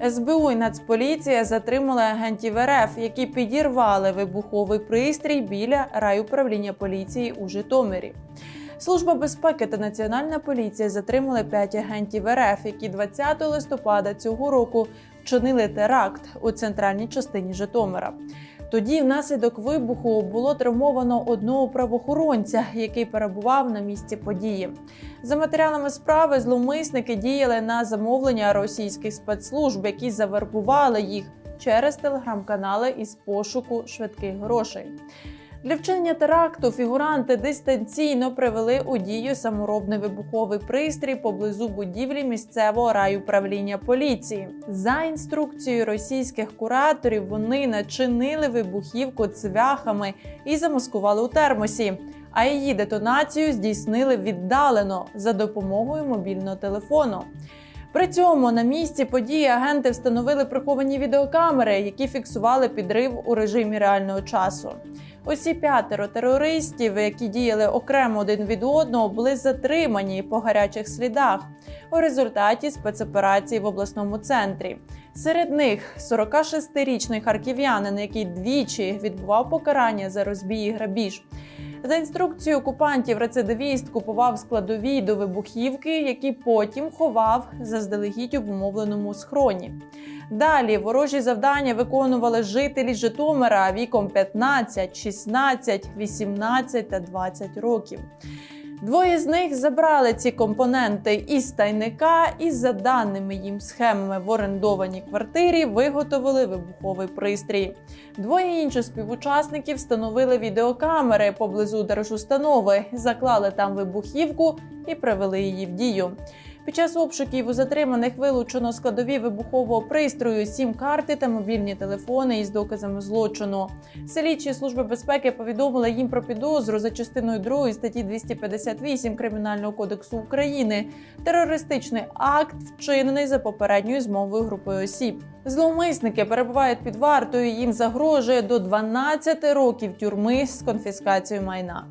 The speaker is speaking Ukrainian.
СБУ і Нацполіція затримали агентів РФ, які підірвали вибуховий пристрій біля райуправління поліції у Житомирі. Служба безпеки та національна поліція затримали п'ять агентів РФ, які 20 листопада цього року вчинили теракт у центральній частині Житомира. Тоді, внаслідок вибуху, було травмовано одного правоохоронця, який перебував на місці події. За матеріалами справи, зловмисники діяли на замовлення російських спецслужб, які завербували їх через телеграм-канали із пошуку швидких грошей. Для вчинення теракту фігуранти дистанційно привели у дію саморобний вибуховий пристрій поблизу будівлі місцевого райуправління поліції. За інструкцією російських кураторів вони начинили вибухівку цвяхами і замаскували у термосі. А її детонацію здійснили віддалено за допомогою мобільного телефону. При цьому на місці події агенти встановили приховані відеокамери, які фіксували підрив у режимі реального часу. Усі п'ятеро терористів, які діяли окремо один від одного, були затримані по гарячих слідах у результаті спецоперації в обласному центрі. Серед них 46-річний харків'янин, який двічі відбував покарання за розбій і грабіж. За інструкцією окупантів, рецидивіст купував складові до вибухівки, які потім ховав заздалегідь обумовленому схроні. Далі ворожі завдання виконували жителі Житомира віком 15, 16, 18 та 20 років. Двоє з них забрали ці компоненти із тайника і, за даними їм схемами в орендованій квартирі, виготовили вибуховий пристрій. Двоє інших співучасників встановили відеокамери поблизу держустанови, заклали там вибухівку і привели її в дію. Під час обшуків у затриманих вилучено складові вибухового пристрою, сім карти та мобільні телефони із доказами злочину. Слідчі служби безпеки повідомили їм про підозру за частиною 2 статті 258 Кримінального кодексу України. Терористичний акт вчинений за попередньою змовою групою осіб. Зловмисники перебувають під вартою. Їм загрожує до 12 років тюрми з конфіскацією майна.